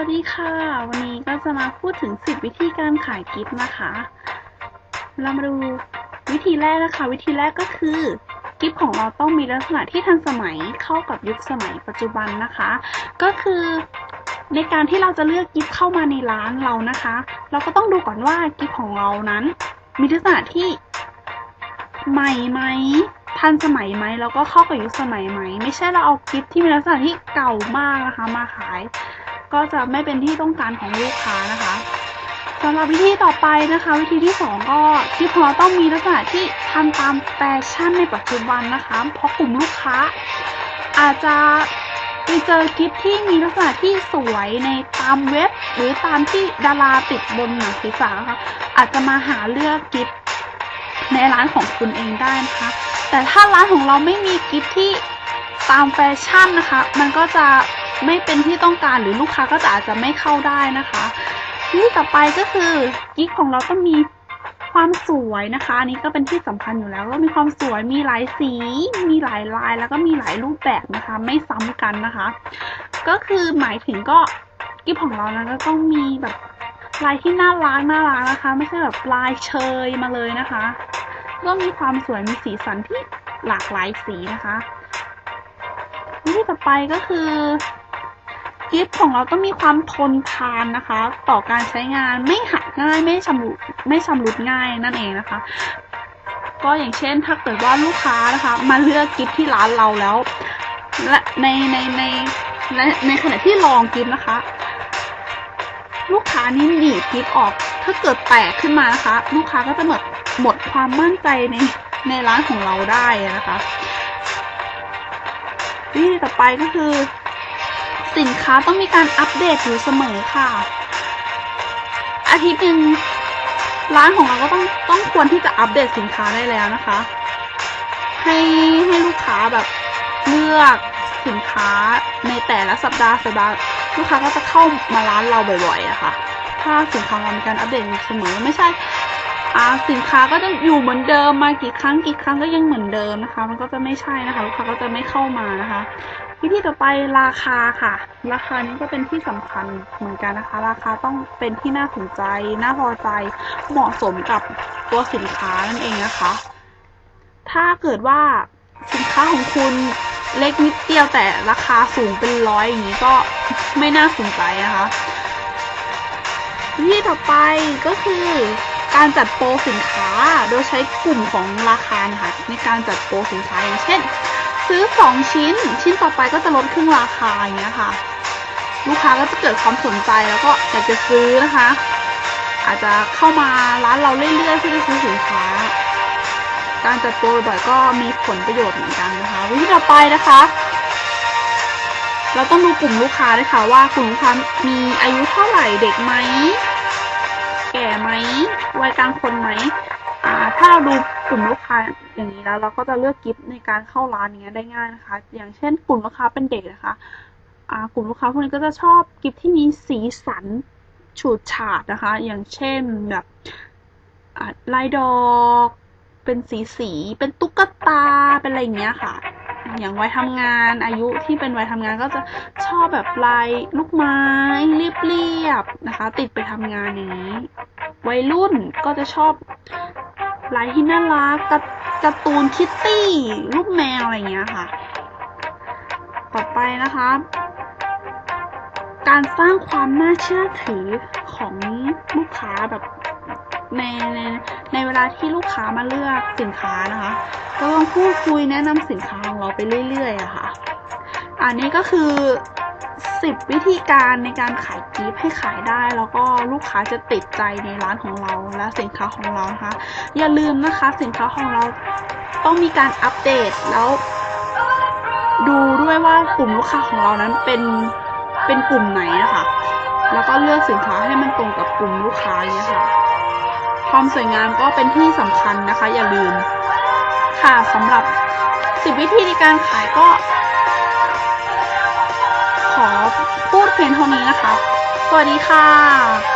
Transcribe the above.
วัสดีค่ะ วันนี้ก็จะมาพูดถึง 10 วิธีการขายกิฟต์นะคะ เรามาดูวิธีแรกนะคะ วิธีแรกก็คือ กิฟต์ของเราต้องมีลักษณะที่ทันสมัยเข้ากับยุคสมัยปัจจุบันนะคะ ก็คือในการที่เราจะเลือกกิฟต์เข้ามาในร้านเรานะคะ เราก็ต้องดูก่อนว่ากิฟต์ของเรานั้น มีลักษณะที่ใหม่ไหมทันสมัยไหมแล้วก็เข้ากับยุคสมัยไหม ไม่ใช่เราเอากิฟต์ที่มีลักษณะที่เก่ามากนะคะมาขาย ก็จะไม่เป็นที่ต้องการของลูกค้านะคะสำหรับวิธีต่อไปนะคะ วิธีที่สองก็กิฟต์ของเราต้องมีลักษณะที่ทำตามแฟชั่นในปัจจุบันนะคะ เพราะกลุ่มลูกค้า อาจจะไปเจอกิฟต์ที่มีลักษณะที่สวยในตามเว็บ หรือตามที่ดาราติดบนหนังศีรษะนะคะอาจจะมาหาเลือกกิฟต์ในร้านของคุณเองได้นะคะ แต่ถ้าร้านของเราไม่มีกิฟต์ที่ตามแฟชั่นนะคะ มันก็จะ ไม่เป็นที่ต้องการหรือลูกค้าก็จะอาจจะไม่เข้าได้นะคะ ที่ต่อไปก็คือกิฟต์ของเราต้องมีความสวยนะคะอันนี้ก็เป็นที่สำคัญอยู่แล้วก็มีความสวยมีหลายสี มีหลายลายแล้วก็มีหลายรูปแบบนะคะ ไม่ซ้ำกันนะคะ ก็คือหมายถึงก็กิฟต์ของเรานะก็ต้องมีแบบลายที่น่ารักน่ารักนะคะ ไม่ใช่แบบลายเชยมาเลยนะคะก็มีความสวยมีสีสันที่หลากหลายสีนะคะวิธีต่อไปก็คือ กิฟต์ของเราต้องมีความทนทานนะคะ ต่อการใช้งานไม่หักง่ายไม่ชำรุดไม่ชำรุดง่ายนั่นเองนะคะ ก็อย่างเช่นถ้าเกิดว่าลูกค้านะคะ มาเลือกกิฟต์ที่ร้านเราแล้วและในในในในในขณะที่ลองกิฟต์นะคะ ลูกค้านี่หนีบกิฟต์ออก ถ้าเกิดแตกขึ้นมานะคะ ลูกค้าก็จะหมดหมดความมั่นใจในในร้านของเราได้นะคะวิธีต่อไปก็คือ สินค้าต้องมีการอัปเดตอยู่เสมอค่ะ อาทิตย์หนึ่งร้านของเราก็ต้องต้องควรที่จะอัปเดตสินค้าได้แล้วนะคะ ให้ให้ลูกค้าแบบเลือกสินค้าในแต่ละสัปดาห์สัปดาห์ลูกค้าก็จะเข้ามาร้านเราบ่อยๆอะค่ะ ถ้าสินค้าเรามีการอัปเดตเสมอไม่ใช่ สินค้าก็จะอยู่เหมือนเดิมมากี่ครั้งกี่ครั้งก็ยังเหมือนเดิมนะคะ มันก็จะไม่ใช่นะคะลูกค้าก็จะไม่เข้ามานะคะวิธีต่อไปราคาค่ะ ราคานี้ก็เป็นที่สำคัญเหมือนกันนะคะ ราคาต้องเป็นที่น่าสนใจ น่าพอใจ เหมาะสมกับตัวสินค้านั่นเองนะคะ ถ้าเกิดว่าสินค้าของคุณเล็กนิดเดียวแต่ราคาสูงเป็นร้อยอย่างนี้ก็ไม่น่าสนใจนะคะวิธีต่อไปก็คือ การจัดโปรสินค้าโดยใช้กลุ่มของราคานะคะในการจัดโปรสินค้าอย่างเช่น ซื้อ 2 ชิ้น ชิ้นต่อไปก็จะลดครึ่งราคาอย่างเงี้ยค่ะ ลูกค้าก็จะเกิดความสนใจแล้วก็อยากจะซื้อนะคะ อาจจะเข้ามาร้านเราเรื่อยๆเพื่อจะซื้อสินค้า การจัดโปรบ่อยๆก็มีผลประโยชน์เหมือนกันนะคะวิธีต่อไปนะคะเราต้องดูกลุ่มลูกค้าด้วยค่ะว่ากลุ่มลูกค้ามีอายุเท่าไหร่เด็กไหม ไหมวัยกลางคนไหมอ่าถ้าเราดูกลุ่มลูกค้าอย่างนี้แล้ว เราก็จะเลือกกิฟต์ในการเข้าร้านอย่างเงี้ยได้ง่ายนะคะ อย่างเช่น กลุ่มลูกค้าเป็นเด็กนะคะอ่ากลุ่มลูกค้าพวกนี้ก็จะชอบกิฟต์ที่มีสีสันฉูดฉาดนะคะ อย่างเช่นแบบอ่าลายดอกเป็นสีสีเป็นตุ๊กตาเป็นอะไรอย่างเงี้ยค่ะ อย่างวัยทำงานอายุที่เป็นวัยทำงานก็จะชอบแบบลายลูกไม้เรียบๆนะคะ ติดไปทำงานอย่างนี้ วัยรุ่นก็จะชอบลายที่น่ารักการการ์ตูนคิตตี้รูปแมวอะไรอย่างเงี้ยค่ะ ต่อไปนะคะ การสร้างความน่าเชื่อถือของลูกค้าแบบในในในเวลาที่ลูกค้ามาเลือกสินค้านะคะ ก็ต้องพูดคุยแนะนำสินค้าของเราไปเรื่อยๆอะค่ะ อันนี้ก็คือ 10 วิธีการในการขายกิฟต์ให้ขายได้ แล้วก็ลูกค้าจะติดใจในร้านของเราและสินค้าของเรานะคะ อย่าลืมนะคะสินค้าของเราต้องมีการอัปเดตแล้ว ดูด้วยว่ากลุ่มลูกค้าของเรานั้นเป็นเป็นกลุ่มไหนนะคะ แล้วก็เลือกสินค้าให้มันตรงกับกลุ่มลูกค้าอย่างเงี้ยค่ะ ความสวยงามก็เป็นที่สำคัญนะคะ อย่าลืมค่ะสำหรับ 10 วิธีในการขายก็ วัสดีค่ะ